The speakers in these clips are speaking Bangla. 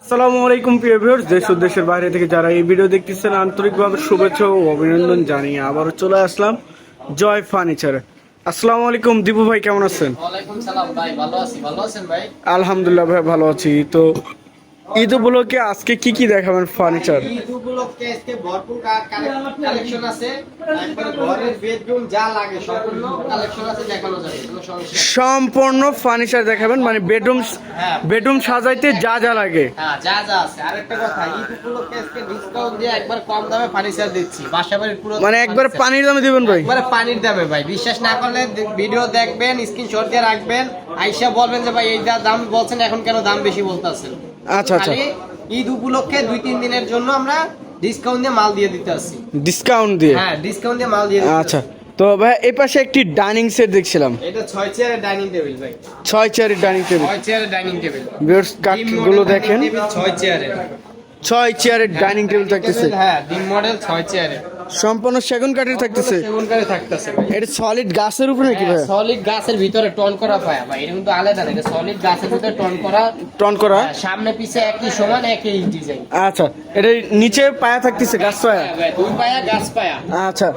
আসসালামু আলাইকুম প্রিয় ভিউয়ার্স দেশ ও দেশের বাইরে থেকে যারা এই ভিডিও দেখতেছেন আন্তরিকভাবে শুভেচ্ছা ও অভিনন্দন জানিয়ে আবারও চলে আসলাম জয় ফার্নিচারে। আসসালামু আলাইকুম দীপু ভাই কেমন আছেন? ওয়ালাইকুম সালাম ভাই ভালো আছি ভালো আছেন ভাই? আলহামদুলিল্লাহ ভাই ভালো আছি। তো ঈদ উপলক্ষে আজকে কি কি দেখাবেন ফার্নিচার ঈদ উপলক্ষে আজকে ভরপুর কালেকশন আছে। ঘরের বেডরুম যা লাগে সম্পূর্ণ কালেকশন আছে দেখানো যাবে। সম্পূর্ণ ফার্নিচার দেখাবেন মানে বেডরুম হ্যাঁ। বেডরুম সাজাইতে যা যা লাগে। হ্যাঁ যা যা আছে। আরেকটা কথা ঈদ উপলক্ষে আজকে ডিসকাউন্ট দিয়ে একবার কম দামে ফার্নিচার দিচ্ছি। বাসাবাড়ির পুরো মানে একবার পানির দামে দিবেন ভাই? একবারে পানির দামে ভাই। বিশ্বাস না করলে ভিডিও দেখবেন স্ক্রিনশট দিয়ে রাখবেন আইসা বলবেন যে ভাই এই দাম বলছেন এখন কেন দাম বেশি বলতেছেন? আচ্ছা আচ্ছা। ঈদ উপলক্ষে দুই তিন দিনের জন্য আমরা ডিসকাউন্ট দিয়ে মাল দিয়ে দিতে আসছি। ডিসকাউন্ট দিয়ে? হ্যাঁ ডিসকাউন্ট দিয়ে মাল দিয়ে আচ্ছা। তো ভাই এই পাশে একটি ডাইনিং সেট দেখছিলাম। এটা ছয় চেয়ারের ডাইনিং টেবিল ভাই। ছয় চেয়ারের ডাইনিং টেবিল ছয় চেয়ারের ডাইনিং টেবিল ভিউয়ার্স কাঠগুলো দেখেন। ছয় চেয়ারের ছয় চেয়ারের ডাইনিং টেবিল থাকতেছে। হ্যাঁ ডিম মডেল ছয় চেয়ারের সম্পূর্ণ সেগুন কাঠের থাকতেছে। সেগুন থাকতেছে ভাই। এটা সলিড গাছের উপরে নাকি ভাই? সলিড গাছের ভিতরে টন করা পায়া ভাই এটা কিন্তু আলাদা না এটা সলিড গাছের ভিতরে টন করা। টন করা? হ্যাঁ, সামনে পিছে একই সমান একই ডিজাইন আচ্ছা এটা নিচে পায়া থাকতেছে গাছ পায়া? দুই পায়া গাছ পায়া। আচ্ছা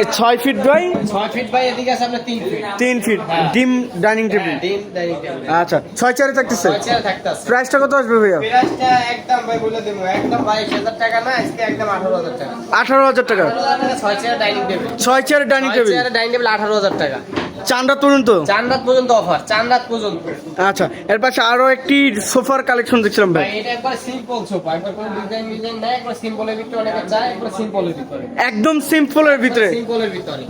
এই ছয় ফিট বাই? ছয় ফিট বাই এদিকে আছে আপনার তিন ফিট তিন ফিট হ্যাঁ। ডিম ডাইনিং টেবিল ডিম ডাইনিং টেবিল আচ্ছা ছয় চেয়ারে থাকতেছে? ছয় চেয়ার থাকতেছে। প্রাইসটা কত আসবে ভাইয়া? প্রাইসটা একদম ভাই বলে দেবো একদম বাইশ হাজার টাকা না আজকে একদম আঠারো হাজার টাকা। আঠারো হাজার টাকা। আঠারো হাজার টাকা? ছয় chair dining table dining table আঠারো হাজার টাকা। চান্দা তুলুন তো চার রাত পর্যন্ত অফার পর্যন্ত। আচ্ছা এর পাশে আরও একটি সোফার কালেকশন দেখছিলাম ভাই। এটা একবার সিম্পল সোফা একবার কোনো ডিজাইন ডিজাইন নাই একবার সিম্পলের ভিতরে অনেকে চায় একবার সিম্পলের ভিতরে। একদম সিম্পলের ভিতরে। সিম্পলের ভিতরে।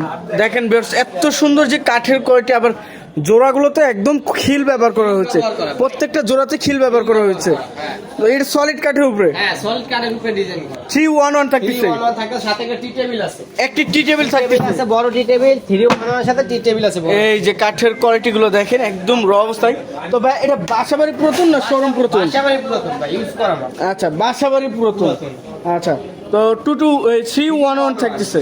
দেখেন বেশ এত সুন্দর যে কাঠের কোয়ালিটি আবার জোড়াগুলোতে একদম খিল ব্যবহার করা হয়েছে। প্রত্যেকটা জোড়াতে খিল ব্যবহার করা হয়েছে। এটা সলিড কাঠের উপরে? হ্যাঁ সলিড কাঠের উপরে ডিজাইন করা। থাকতেছে। সাথে একটা টি টেবিল আছে। একটি টি টেবিল টেবিল থাকতেছে। আছে বড় টি টেবিল থ্রি ওয়ান সাথে টি টেবিল আছে এই যে কাঠের কোয়ালিটি গুলো দেখেন একদম র অবস্থায়। তো ভাই এটা বাসাবাড়ি পুরাতন না শোরুম পুরাতন? বাসাবাড়ি পুরাতন ভাই ইউজ করা আচ্ছা বাসাবাড়ি পুরাতন। পুরাতন। আচ্ছা তো two two three one one থাকতেছে।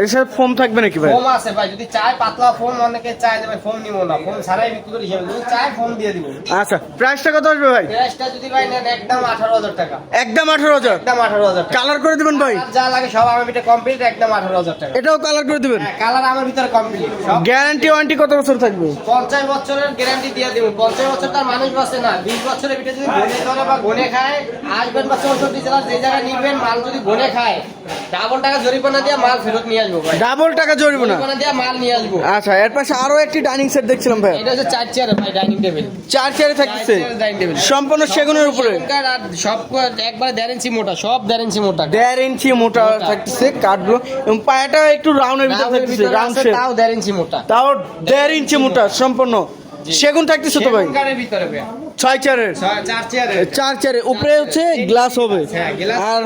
এর সাথে ফোম থাকবে নাকি ভাই? ফোম আছে ভাই যদি চায় পাতলা ফোম অনেকে যে ভাই ফোম নিব না। ফোম ছাড়াই বিক্রি করি হিসেবে যদি চায় ফোম দিয়ে দিব। আচ্ছা প্রাইসটা কত আসবে ভাই? প্রাইসটা যদি ভাই নেন একদম আঠারো হাজার টাকা। একদম আঠারো হাজার? একদম আঠারো হাজার টাকা। কালার করে দিবেন ভাই। যা লাগে সব কমপ্লিট একদম আঠারো হাজার টাকা। এটাও কালার করে দিবেন? হ্যাঁ কালার আমার ভিতরে কমপ্লিট গ্যারান্টি ওয়ারেন্টি কত বছর থাকবে? পঞ্চাশ বছরের গ্যারান্টি দিয়ে দিব। পঞ্চাশ বছর তার মানুষ বাঁচে না। বিশ বছরের ভিতরে যদি গনে ধরে বা গনে খায় আসবেন বা চৌষট্টি জেলার যে জায়গায় নিবেন মাল যদি গনে খায় ডাবল টাকা জরিমানা দিয়ে মাল ফেরত নিয়ে আসব ভাই। ডাবল টাকা জরিব জরিমানা দিয়ে মাল নিয়ে আসব। আচ্ছা এর পাশে আরও একটি ডাইনিং সেট দেখছিলাম ভাই। এটা হচ্ছে চার চেয়ার ভাই ডাইনিং টেবিল চার চেয়ারে টেবিল সম্পূর্ণ সেগুনের উপরে। আর সব একবারে দেড় ইঞ্চি মোটা সব দেড় ইঞ্চি মোটা। দেড় ইঞ্চি মোটা থাকতেছে কাঠগুলো। এবং পায়াটা একটু রাউন্ডের ভিতরে ভিতরে রাউন্ড শেপ তাও দেড় ইঞ্চি মোটা। তাও দেড় ইঞ্চি মোটা সম্পূর্ণ। সেগুন থাকতেছে তো ভাই। ছয় চেয়ারের? চার উপরে হচ্ছে গ্লাস হবে। হ্যাঁ, আর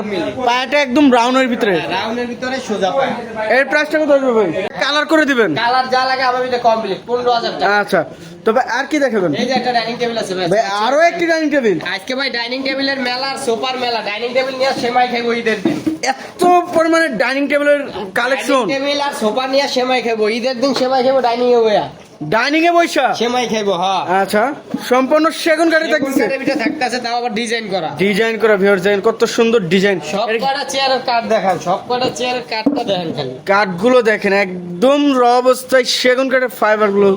পায়াটা একদম রাউন্ডের ভিতরে। রাউন্ডের ভিতরে সোজা পায়। এর প্রাইসটা কত আসবে ভাই? কালার করে দিবেন। কালার যা লাগে আমার কমপ্লিট পনেরো হাজার টাকা। আচ্ছা। তবে আর কি দেখাবেন? এই যে একটা ডাইনিং টেবিল আছে ভাই। ভাই আরও একটি ডাইনিং টেবিল আজকে ভাই ডাইনিং টেবিলের মেলা আর সোফার মেলা। ডাইনিং টেবিল নিয়ে সেমাই খাইবো ঈদের দিন। এত পরিমাণে ডাইনিং টেবিলের কালেকশন টেবিল আর সোফা নিয়ে সেমাই খাইবো। ঈদের দিন সেমাই খাইবো ডাইনিং এ বইয়া ডাইনিং এ বৈশা? সেমাই খাইবো হ্যাঁ আচ্ছা সম্পূর্ণ সেগুন কাঠে থাকতেছে। থাকতে থাকতেছে তাও আবার ডিজাইন করা। ডিজাইন করা ভিউয়ার দেখেন কত সুন্দর ডিজাইন। সব কটা চেয়ারের কাঠ দেখান সব কটা চেয়ারের কাঠটা দেখেন খালি। কাঠগুলো দেখেন একদম র অবস্থায় সেগুন কাঠের ফাইবারগুলো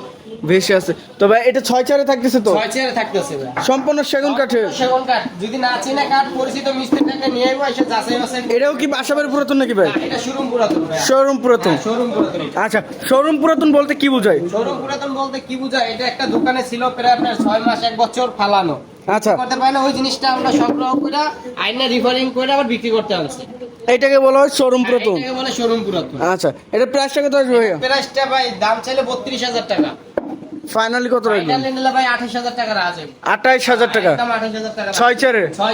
ভেসে আছে। তবে এটা ছয় চারে থাকতেছে তো? ছয় চেয়ারে থাকতেছে ভাই। সম্পূর্ণ সেগুন কাঠে সেগুন কাঠ। যদি না চিনে কাঠ পরিচিত মিস্ত্রিটাকে নিয়ে আইবো এসে যাচাই বাছাই এটাও কি বাসাবাড়ি পুরাতন নাকি ভাই? এটা শোরুম পুরাতন ভাই। শোরুম পুরাতন। শোরুম পুরাতন। আচ্ছা শোরুম পুরাতন বলতে কি বোঝায়? শোরুম পুরাতন বলতে কি বোঝায়? এটা একটা দোকানে ছিল প্রায় আপনার ছয় মাস এক বছর ফালানো। আচ্ছা। করতে পারে না ওই জিনিসটা আমরা সংগ্রহ করে আইনা রিফারিং করে আবার বিক্রি করতে আনছি। এটাকে বলা হয় শোরুম পুরাতন। এটাকে বলে শোরুম পুরাতন। আচ্ছা এটা প্রাইসটা কত আসবে ভাইয়া? প্রাইসটা ভাই দাম চাইলে বত্রিশ হাজার টাকা। ফাইনালি কত রাখবেন? ফাইনালি নিলে ভাই আঠাশ হাজার টাকা আছে একদম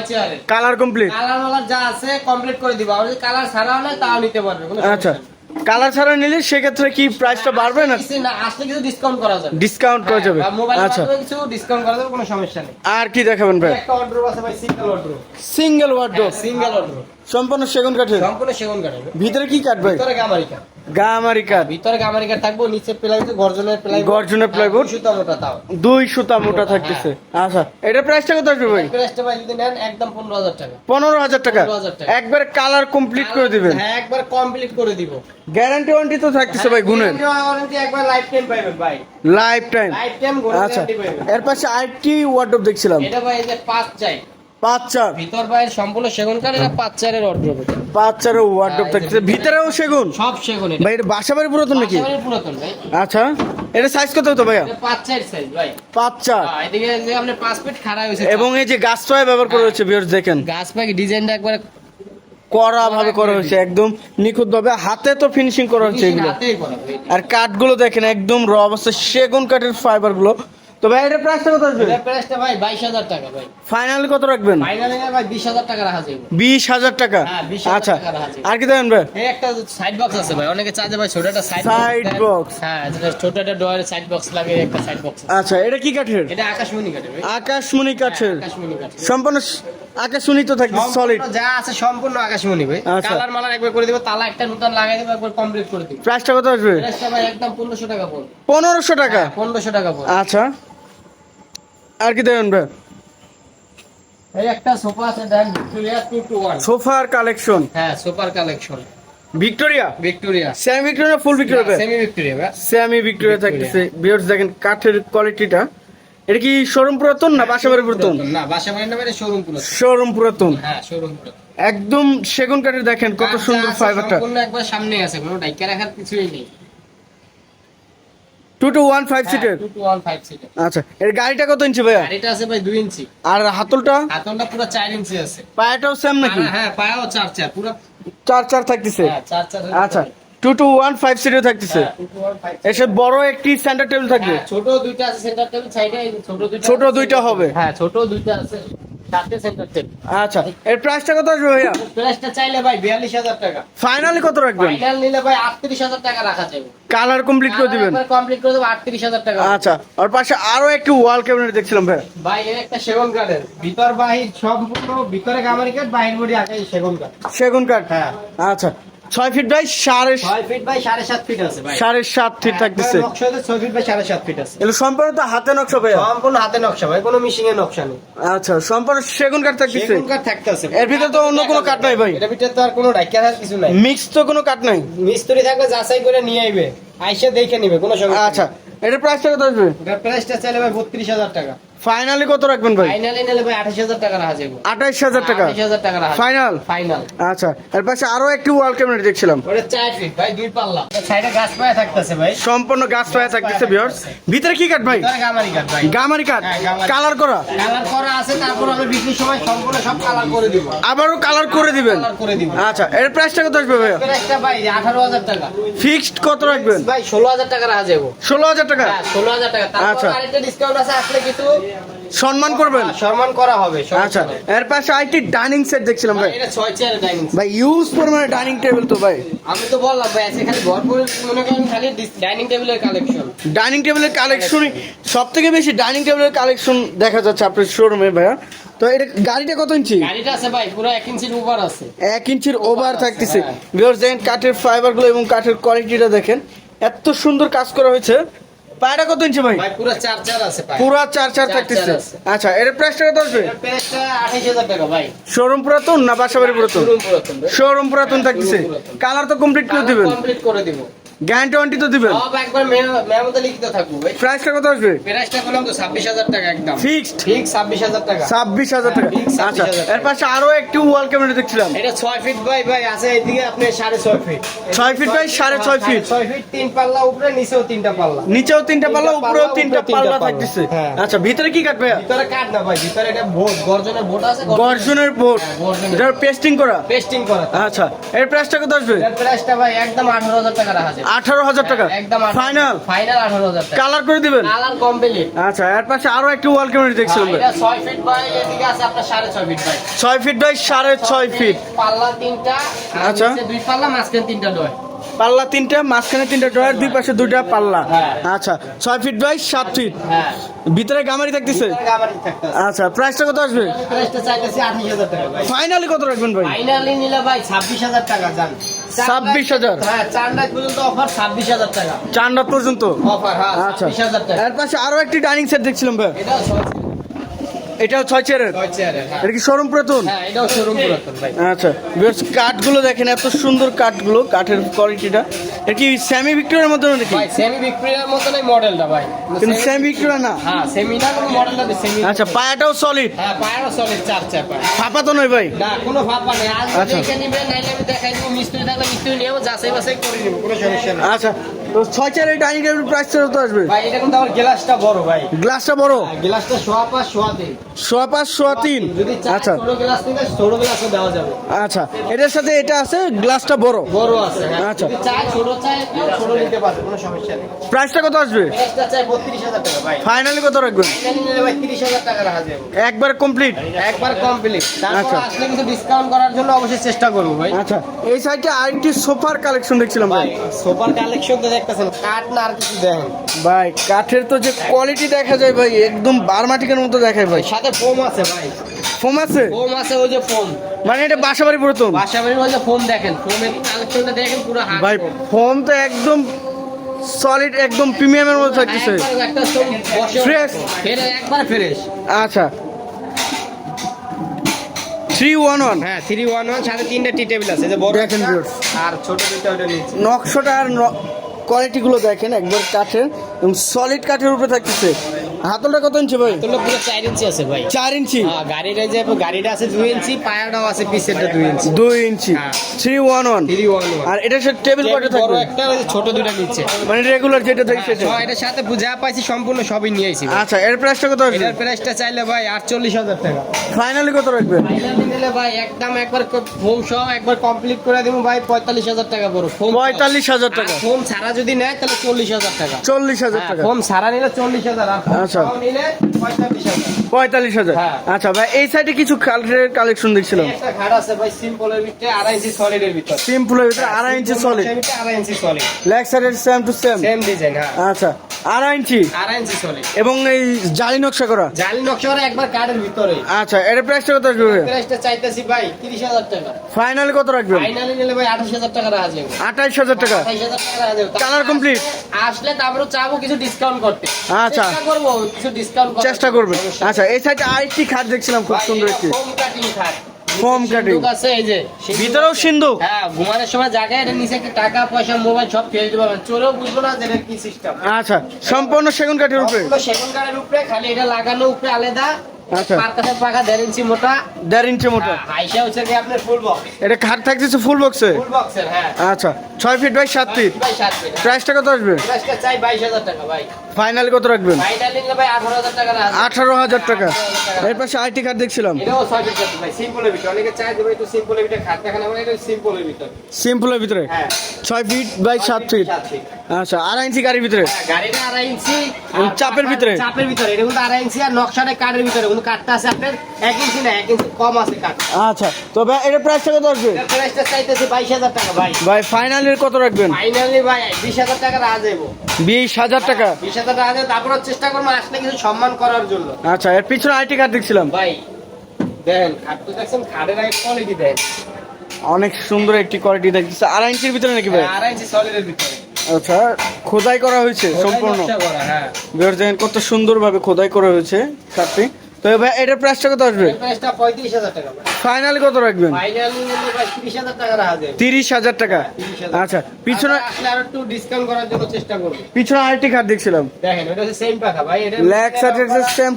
চেয়ারে কালার কমপ্লিট কালার মালার যা আছে কমপ্লিট করে দিব। আর যদি কালার ছাড়াও নেয় তাও নিতে পারবে আচ্ছা। কালার ছাড়া নিলে সেক্ষেত্রে কি প্রাইসটা বাড়বে না? আসলে কিছু ডিসকাউন্ট করা যাবে। ডিসকাউন্ট করা যাবে। আচ্ছা। কিছু ডিসকাউন্ট করা যাবে কোনো সমস্যা নেই। আর কি দেখাবেন ভাই? একটা অর্ডার আছে ভাই single order single wardrobe single order সম্পূর্ণ সেগুন কাঠের? সম্পূর্ণ সেগুন কাঠের। ভিতরে কি কাঠ ভাই? ভিতরে গামারি কাঠ ভিতরে গামারি কাঠ থাকব নিচে প্লাই গর্জনের প্লাই গর্জনের plywood? সুতা মোটা তাও। দুই সুতা মোটা থাকতেছে। আচ্ছা এটার প্রাইসটা কত আসবে ভাই? প্রাইসটা ভাই যদি নেন একদম পনেরো হাজার টাকা। পনেরো হাজার টাকা। 15,000 টাকা। একবারে কালার কমপ্লিট করে দিবেন। হ্যাঁ একবার কমপ্লিট করে দিব। গ্যারান্টি ওয়ারেন্টি তো থাকতেছে ভাই গুণের ওয়ারেন্টি একবার লাইফ টাইম পাইবেন ভাই। লাইফ টাইম লাইফ টাইম আচ্ছা এর পাশে আরেকটি ওয়ার্ডরোব দেখছিলাম। এটা ভাই এই যে পাঁচ চাই। পাঁচ চার ভিতর বাইরে সম্পূর্ণ সেগুন কাঠ এটা পাঁচ চারের পাঁচ থাকতেছে ভিতরেও সেগুন? সব সেগুন ভাই এটা বাসা বাড়ি পুরাতন নাকি? পুরাতন ভাই। আচ্ছা এটা সাইজ কত হতো ভাইয়া? এটা পাঁচ চার সাইজ ভাই। পাঁচ চার হ্যাঁ, এদিকে যে আপনি পাঁচ ফিট খাড়া হয়েছে এবং এই যে গাছ ব্যবহার করা হয়েছে ভিউয়ার্স দেখেন। গাছ ডিজাইনটা একবারে কড়া ভাবে করা হয়েছে একদম নিখুঁত ভাবে হাতে তো ফিনিশিং করা হচ্ছে এগুলো। আর কাঠগুলো দেখেন একদম র অবস্থা সেগুন কাঠের ফাইবারগুলো তো ভাই এটা প্রাইসটা কত আসবে? এটা প্রাইসটা ভাই বাইশ হাজার টাকা ভাই। ফাইনালি কত রাখবেন? ফাইনালি ভাই বিশ হাজার টাকা রাখা যাবে বিশ হাজার টাকা? হ্যাঁ, 20,000 আচ্ছা। আর কি দেবেন ভাই? এই একটা সাইড বক্স আছে ভাই অনেকে ভাই ছোট একটা সাইড Side box। হ্যাঁ যেটা ছোট একটা ডয়ারের সাইড বক্স লাগে একটা সাইড বক্স আচ্ছা এটা কি কাঠের? এটা আকাশমণি কাটে ভাই। আকাশমণি কাঠের। আকাশমণি কাটে সম্পূর্ণ আকাশমণি তো থাকবে সলিড যা আছে সম্পূর্ণ আকাশমণি ভাই। আচ্ছা। কালার মালার একবার করে দিব তালা একটা নতুন লাগাই দিব একবার কমপ্লিট করে দিব। প্রাইসটা কত আসবে? প্রাইসটা ভাই একদম পনেরোশো টাকা পড়বে। পনেরোশো টাকা? পনেরোশো টাকা পড়বে। আচ্ছা। আর কি দেবেন ভাই? এই একটা সোফা আছে ভিক্টোরিয়া সোফার কালেকশন। হ্যাঁ super collection. Victoria? Victoria. Semi Victoria full Victoria semi Victoria semi Victoria. থাকতেছে। ভিউয়ার্স দেখেন কাঠের কোয়ালিটিটা এটা কি শোরুম পুরাতন না বাসাবাড়ি পুরাতন? না বাসা বাড়ি না শোরুম পুরো শোরুম পুরাতন। হ্যাঁ শোরুম পুরো একদম সেগুন কাঠের দেখেন কত সুন্দর ফাইবারটা সম্পূর্ণ একবার সামনে আছে কোনো ডাইকা রাখার কিছুই নেই। টু টু ওয়ান ফাইভ সিটের টু টু ওয়ান ফাইভ সিটের আচ্ছা এর গাড়িটা কত ইঞ্চি ভাইয়া? গাড়িটা আছে ভাই দুই ইঞ্চি। আর হাতলটা? হাতলটা পুরো চার ইঞ্চি আছে। পায়াটাও সেম নাকি? হ্যাঁ পায়াও চার চার পুরো চার চার থাকতেছে? হ্যাঁ আচ্ছা টু টু ওয়ান ফাইভ থাকতেছে। হ্যাঁ। এসে বড় একটি সেন্টার টেবিল থাকবে। হ্যাঁ, ছোট দুইটা আছে সেন্টার টেবিল সাইডে ছোট দুইটা হবে। হ্যাঁ ছোট দুইটা আছে। আচ্ছা এর প্রাইসটা কত আসবে ভাইয়া? প্রাইসটা চাইলে ভাই বিয়াল্লিশ হাজার টাকা। ফাইনালি কত রাখবেন? ফাইনাল নিলে ভাই আটত্রিশ হাজার টাকা রাখা যাবে। কালার কমপ্লিট করে দিবেন। কমপ্লিট করে দেবো আটত্রিশ হাজার টাকা। আচ্ছা আর পাশে আরও একটি ওয়াল ক্যাবিনেট দেখছিলাম ভাই ভাই এর একটা সেগুন কাঠের। ভিতর বাহির সম্পূর্ণ ভিতরে কামারি কাঠ বাহির বডি আগে সেগুন কাঠ। সেগুন কাঠ? হ্যাঁ। আচ্ছা ছয় ফিট বাই সাড়ে ফিট বাই সাড়ে সাত ফিট আছে সাড়ে সাত ফিট থাকতেছে। ছয় ফিট বাই সাড়ে সাত ফিট আছে। এগুলো সম্পূর্ণ তো হাতে নকশা ভাইয়া? সম্পূর্ণ হাতে নকশা ভাই কোনো মিশিং এর নকশা নেই। আচ্ছা সম্পূর্ণ সেগুন কাঠ থাকতেছে? সেগুন কাঠ থাকতে এর ভিতরে তো অন্য কোনো কাঠ নাই ভাই। এটার ভিতরে তো আর কোনো আর কিছু নাই। মিক্স তো কোনো কাঠ নাই? মিস্ত্রি থাকলে যাচাই করে নিয়ে আইবে আইসা দেখে নিবে কোনো সমস্যা আচ্ছা এটার প্রাইসটা কত আসবে? এটার প্রাইসটা চাইলে ভাই বত্রিশ হাজার টাকা। ফাইনালি কত রাখবেন ভাই? ফাইনালি নিলে ভাই আঠাশ হাজার টাকা রাখা যাবে আঠাইশ হাজার টাকা? আঠাশ হাজার টাকা রাখা ফাইনাল ফাইনাল আচ্ছা এর পাশে আরও একটি ওয়াল ক্যাবিনেট দেখছিলাম। ওটা চার ফিট ভাই দুই পাল্লা। সাইডে গাছ পায়া থাকতেছে ভাই। সম্পূর্ণ গাছ পায়া থাকতেছে ভিউয়ার্স ভিতরে কি কাট ভাই? ভিতরে গামারি কাঠ ভাই। গামারি কাঠ। হ্যাঁ, কালার করা? কালার করা আছে তারপর আমরা বিক্রির সময় সম্পূর্ণ সব কালার করে দিব। আবারও কালার করে দিবেন? কালার করে দিব। আচ্ছা এর প্রাইসটা কত আসবে ভাইয়া? একটা ভাই আঠারো হাজার টাকা। ফিক্সড কত রাখবেন? ভাই ষোলো হাজার টাকা রাখা যাব ষোলো হাজার টাকা? হ্যাঁ ষোলো হাজার টাকা। তারপর আচ্ছা। আরেকটা ডিসকাউন্ট আছে আসলে কিছু সম্মান করবেন? সম্মান করা হবে আচ্ছা এর পাশে আরেকটি ডাইনিং সেট দেখছিলাম ভাই, ভাই এটা ছয় চেয়ারের ডাইনিং ভাই ইউজ পরিমাণে ডাইনিং টেবিল তো ভাই। আমি তো বললাম ভাই আজকে খালি ভরপুর মনে করেন খালি ডাইনিং টেবিলের কালেকশন ডাইনিং টেবিলের কালেকশনই সব থেকে বেশি ডাইনিং টেবিলের কালেকশন দেখা যাচ্ছে আপনার শোরুমে ভাইয়া। তো এটা গাড়িটা কত ইঞ্চি? গাড়িটা আছে ভাই পুরো এক ইঞ্চির উপর আছে। এক ইঞ্চির ওভার থাকতেছে। হ্যাঁ। ভিউয়ার্স দেখেন কাঠের ফাইবারগুলো এবং কাঠের কোয়ালিটিটা দেখেন। এত সুন্দর কাজ করা হয়েছে। পায়রা কত ইঞ্চি ভাই? পুরো চার চার আছে ভাই পুরা চার চার চার থাকতেছে। আচ্ছা এর প্রাইসটা কত আসবে? শোরুম পুরাতন না বাসাবাড়ি পুরাতন? শোরুম পুরাতন। থাকতেছে। কালার তো কমপ্লিট করে দিবেন। কমপ্লিট করে দিব। গ্যারান্টি ওয়ারেন্টি তো দিবেন? সব একবার মেমোতে লিখিত থাকব ভাই। প্রাইসটা কত আসবে? প্রাইসটা বললাম তো ছাব্বিশ হাজার টাকা একদম। ফিক্সড? ঠিক ছাব্বিশ হাজার টাকা। ছাব্বিশ হাজার টাকা। আচ্ছা এর পাশে আরও একটি ওয়াল ক্যামেরা দেখছিলাম। এটা ছয় ফিট ভাই ভাই আছে এইদিকে আপনি সাড়ে ছয় ফিট ছয় ফিট বাই সাড়ে ছয় ফিট ছয় ফিট তিন পাল্লা উপরে নিচেও তিনটা পাল্লা। নিচেও তিনটা পাল্লা উপরেও তিনটা পাল্লা। থাকতেছে। হ্যাঁ। আচ্ছা ভিতরে কি কাটবে? ভিতরে কাঠ না ভাই ভিতরে এটা ভোট গর্জনের ভোট আছে? গর্জনের? বোর্ড। হ্যাঁ। যার পেস্টিং করা? পেস্টিং করা। আচ্ছা এর প্রাইসটা কত আসবে? এটার প্রাইসটা ভাই একদম আঠারো হাজার টাকা রাখা যায় আঠারো হাজার টাকা। ফাইনাল ফাইনাল আঠারো হাজার কালার করে দিবেন? কালার কমপ্লিট আচ্ছা এর পাশে আরও একটি ওয়াল ক্যামেরা দেখছিলাম ছয় ফিট ভাই এদিকে আছে আপনার সাড়ে ছয় ফিট ছয় ফিট বাই সাড়ে ছয় ফিট পাল্লা তিনটা আচ্ছা। দুই পাল্লা মাঝখানে তিনটা ডয় পাল্লা তিনটা মাঝখানে তিনটা ড্রয়ার দুই পাশে দুইটা পাল্লা। হ্যাঁ। আচ্ছা ছয় ফিট বাই সাত ফিট হ্যাঁ। ভিতরে গামারি থাকতেছে। আচ্ছা প্রাইসটা কত আসবে? ফাইনালি কত রাখবেন ভাই? ফাইনালি নিলে ভাই ছাব্বিশ হাজার টাকা যান। 26,000? হ্যাঁ চার লাখ পর্যন্ত অফার ছাব্বিশ হাজার টাকা। চার রাত পর্যন্ত? অফার হ্যাঁ আচ্ছা। এর পাশে আরও একটি ডাইনিং সেট দেখছিলাম ভাই। এটাও ছয় চেয়ারের? হ্যাঁ। এটা কি শোরুম পুরাতন? হ্যাঁ আচ্ছা বেশ কাঠগুলো দেখেন এত সুন্দর কাঠগুলো কাঠের কোয়ালিটিটা এটা কি সেমি ভিক্টোরিয়ার নাকি? ভাই সেমি ভিক্টোরিয়ার মতন এই মডেলটা ভাই। কিন্তু সেমি ভিক্টোরিয়া না? হ্যাঁ সেমি না কোনো মডেলটা সেমি আচ্ছা পায়াটাও সলিড হ্যাঁ পায়েরও সলিড চার পায়ে ফাঁপা তো নয় ভাই? না কোনো ফাঁপা নেই। আজ আচ্ছা। দেখে নিবে নাইলে আমি দেখাই দিব মিস্ত্রি থাকলে মিস্ত্রি নিয়ে যাচাই বাছাই করে নিব কোনো সমস্যা নেই। আচ্ছা তো ছয় চেয়ারের ডাইনিং টেবিল প্রাইস কত আসবে। ভাই এটা কিন্তু আমার গ্লাসটা বড় ভাই। গ্লাসটা বড়? গ্লাসটা সোয়া পাঁচ সোয়া তিন। সোয়া পাঁচ সোয়া তিন? আচ্ছা। ছোট গ্লাস নিলে ছোট গ্লাসও দেওয়া যাবে। আচ্ছা এটার সাথে এটা আছে গ্লাসটা বড়? বড় আছে হ্যাঁ। আচ্ছা। চাই ছোট চাই ছোট নিতে পারবে কোনো সমস্যা নেই। প্রাইসটা কত আসবে? চাই টাকা ভাই। ফাইনালি কত রাখবেন? এখানে ভাই তিরিশ হাজার টাকা রাখা যাবে। একবার কমপ্লিট একবার কমপ্লিট আচ্ছা। আসলে কিন্তু ডিসকাউন্ট করার জন্য অবশ্যই চেষ্টা করব ভাই। আচ্ছা এই সাইডে আরেকটি সোফার কালেকশন দেখছিলাম ভাই। সোফার কালেকশন তো দেখতেছেন কাঠ না আর কিছু দেখেন। ভাই কাঠের তো যে কোয়ালিটি দেখা যায় ভাই একদম বারমাটিকের মতো দেখায় ভাই। সাথে ফোম আছে ভাই। ফোম আছে? ফোম আছে ওই যে ফোম। মানে এটা বাসাবাড়ি পুরাতন? বাসাবাড়ির ওই যে ফোম দেখেন ফোমের কালেকশনটা দেখেন পুরো হাত ভাই ফোম। তো একদম সলিড একদম প্রিমিয়ামের মতো থাকতেছে। একটা ফোম বসে Fresh। ফেরে একবার ফ্রেশ আচ্ছা। থ্রি ওয়ান ওয়ান হ্যাঁ থ্রি ওয়ান ওয়ান সাথে তিনটা টি টেবিল আছে যে বড়। আর ছোট দুটো ওটা নকশাটা আর কোয়ালিটিগুলো দেখেন একবার কাঠের এবং সলিড কাঠের উপরে থাকতেছে। হাতলটা কত ইঞ্চি ভাই? তোর পুরো চার ইঞ্চি আছে ভাই। চার ইঞ্চি? হ্যাঁ গাড়িটা যে গাড়িটা আছে দুই ইঞ্চি পায়াটাও আছে পিসেরটা দুই ইঞ্চি। দুই ইঞ্চি। হ্যাঁ। Three one one three one one আর এটার সাথে টেবিল কয়টা বড় একটা ছোট দুটা নিচ্ছে। মানে রেগুলার যেটা দেখি সেটা হ্যাঁ, এটার সাথে যা পাইছি সম্পূর্ণ সবই নিয়ে আইছি আচ্ছা এর প্রাইসটা কত আসবে? এটার প্রাইসটা চাইলে ভাই আটচল্লিশ হাজার টাকা। ফাইনালি কত রাখবেন ফাইনালি নিলে ভাই একদম একবার ফোম সহ একবার কমপ্লিট করে দেবো ভাই পঁয়তাল্লিশ হাজার টাকা বড় ফোম পঁয়তাল্লিশ হাজার টাকা। ফোম ছাড়া যদি নেয় তাহলে চল্লিশ হাজার টাকা। চল্লিশ হাজার টাকা। ফোম ছাড়া নিলে চল্লিশ হাজার আর ফোম আচ্ছা। পঁয়তাল্লিশ হাজার। হ্যাঁ। আচ্ছা ভাই এই সাইডে কিছু কালারের কালেকশন দেখছিলাম। সিম্পলের ভিতরে আড়াই ইঞ্চি সলিড লেগ সাইডের same to same same design আচ্ছা আড়াই ইঞ্চি আড়াই ইঞ্চি সলিড এবং এই জালি নকশা করা? জালি নকশা করা একবার কার্ডের ভিতরে। আচ্ছা এর প্রাইসটা কত আসবে প্রাইসটা চাইতেছি ভাই তিরিশ হাজার টাকা। ফাইনালি কত রাখবেন? ফাইনালি নিলে ভাই আঠাশ হাজার টাকা রাখা যাবে। আঠাইশ হাজার টাকা। আঠাশ হাজার টাকা রাখা যাবে। Colour complete? আসলে তারপরে চাবো কিছু ডিসকাউন্ট করতে। আচ্ছা। চেষ্টা করব কিছু ডিসকাউন্ট চেষ্টা করবেন আচ্ছা এই সাইডে আরেকটি খাট দেখছিলাম খুব সুন্দর একটি। ফোম কাটিং আছে এই যে ভিতরেও। সিন্ধুক? হ্যাঁ ঘুমানোর সময় জায়গা এটা নিচে কি টাকা পয়সা মোবাইল সব ফেলে দিতে পারবেন। চোরেও বুঝব না যে কি সিস্টেম আচ্ছা সম্পূর্ণ সেগুন কাঠের উপরে। সেগুন কাঠের উপরে খালি এটা লাগানো উপরে আলাদা পাকা ইঞ্চি মোটা। ইঞ্চি মোটা। হাইসা হচ্ছে কি আপনার ফুল বক্স এটা খাট থাকতেছে ফুল বক্সে ফুল বক্সের হ্যাঁ। আচ্ছা ছয় ফিট বাই সাত ফিট ভাই সাত ফিট প্রাইসটা কত আসবে? প্রাইসটা চাই বাইশ হাজার টাকা ভাই। ফাইনাল কত রাখবেন? ভাই আঠারো হাজার টাকা আঠারো হাজার টাকা। এর পাশে আইটি কার্ড দেখছিলাম। এটাও ছয় ফিট ভাই। সিম্পলের ভিতরে। অনেকে চাই দেবে একটু সিম্পলের ভিতরে খাট দেখেন আমার এটা সিম্পলের ভিতরে। সিম্পলের ভিতরে? হ্যাঁ। ছয় ফিট বাই সাত ফিট আচ্ছা আড়াই ইঞ্চি গাড়ির ভিতরে? হ্যাঁ, গাড়িটা আড়াই ইঞ্চি। চাপের ভিতরে? চাপের ভিতরে। এটা কিন্তু আড়াই ইঞ্চি আর নকশাটা কাঠের ভিতরে। কিন্তু কাঠটা আছে আপনার এক ইঞ্চি না এক ইঞ্চি কম আছে কাঠ। আচ্ছা তো ভাই এটার প্রাইসটা কত আসবে প্রাইসটা চাইতেছে বাইশ হাজার টাকা ভাই। ভাই ফাইনালের কত রাখবেন? ফাইনালি ভাই বিশ হাজার টাকা রাখা যাব বিশ হাজার টাকা? বিশ হাজার টাকা তারপরে চেষ্টা করব আসলে কিছু সম্মান করার জন্য। আচ্ছা এর পিছনে আইটি কার্ড দেখছিলাম। ভাই দেখেন খাট তো দেখছেন খাটের আগে কোয়ালিটি দেন। অনেক সুন্দর একটি কোয়ালিটি দেখতেছে। আড়াই ইঞ্চির ভিতরে নাকি ভাই? আড়াই ইঞ্চি সলিডের ভিতরে। আচ্ছা খোদাই করা হয়েছে সম্পূর্ণ। হ্যাঁ। দেখেন কত সুন্দরভাবে খোদাই করা হয়েছে কাঠটি। তো ভাই এটার প্রাইসটা কত আসবে? এর ফাইনালি কত রাখবেন? তিরিশ হাজার টাকা টাকা? আচ্ছা পিছনে আপনারা একটু ডিসকাউন্ট করার জন্য চেষ্টা করব। পিছনে আরেকটি কার্ড দেখছিলাম। সেম এর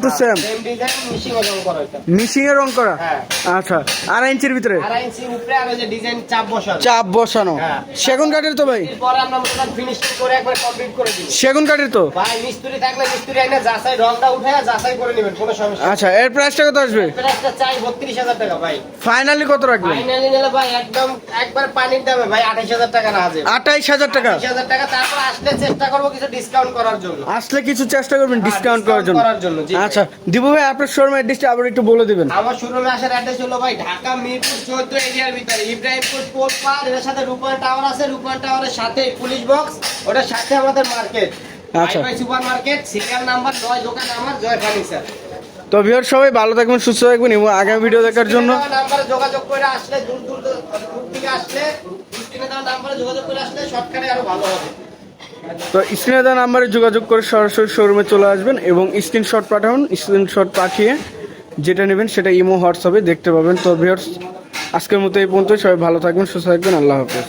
to সেম ডিজাইন মিশিং ওজন করা এটা। মিশিং এ রং করা? হ্যাঁ। আচ্ছা আড়াই ইঞ্চির ভিতরে? আড়াই ইঞ্চি উপরে আর যে ডিজাইন চাপ বসানো। চাপ বসানো। হ্যাঁ। সেগুন কাঠের তো ভাই? এরপরে আমরা মোটামুটি ফিনিশিং করে একবার কমপ্লিট করে দিব। সেগুন কাঠের তো? ভাই মিস্ত্রি থাকলে মিস্ত্রি যাচাই রংটা উঠে যাচাই করে নেবেন কোনো সমস্যা। আচ্ছা এর প্রাইসটা কত আসবে? প্রাইসটা চাই বত্রিশ হাজার টাকা ভাই। ফাইনালি কত রাখবেন? ফাইনালি নিলে ভাই একদম একবার পানির দামে ভাই আঠাশ হাজার টাকা না আছে আঠাইশ হাজার টাকা? আঠাশ হাজার টাকা তারপর আসলে চেষ্টা করব কিছু ডিসকাউন্ট করার জন্য। আসলে কিছু চেষ্টা করবেন ডিসকাউন্ট করার জন্য। করার জন্য, আচ্ছা দিবু ভাই আপনার শোরুমের অ্যাড্রেসটা আবার একটু বলে দিবেন। আমার শোরুমে আসার অ্যাড্রেস হলো ভাই ঢাকা মিরপুর চৌদ্দ এরিয়ার ভিতরে ইব্রাহিমপুর পোর্ট পার এর সাথে রূপান টাওয়ার আছে রূপান টাওয়ারের সাথে পুলিশ বক্স ওটার সাথে আমাদের মার্কেট আচ্ছা। সুপার মার্কেট সিরিয়াল নাম্বার নয় দোকান আমার জয় ফার্নিচার তো ভিউয়ার সবাই ভালো থাকবেন সুস্থ থাকবেন এবং আগামী ভিডিও দেখার জন্য যোগাযোগ করে আসলে দূর দূর দূর থেকে আসলে স্ক্রিনে দেওয়া নাম্বারে যোগাযোগ করে আসলে শর্টকাটে আরও ভালো হবে। তো স্ক্রিনে দেওয়া নাম্বারে যোগাযোগ করে সরাসরি শোরুমে চলে আসবেন এবং স্ক্রিনশট পাঠান স্ক্রিনশট পাঠিয়ে যেটা নেবেন সেটা ইমো হোয়াটসঅ্যাপে দেখতে পাবেন। তো ভিউয়ার্স আজকের মতো এই পর্যন্ত সবাই ভালো থাকবেন সুস্থ থাকবেন আল্লাহ হাফেজ।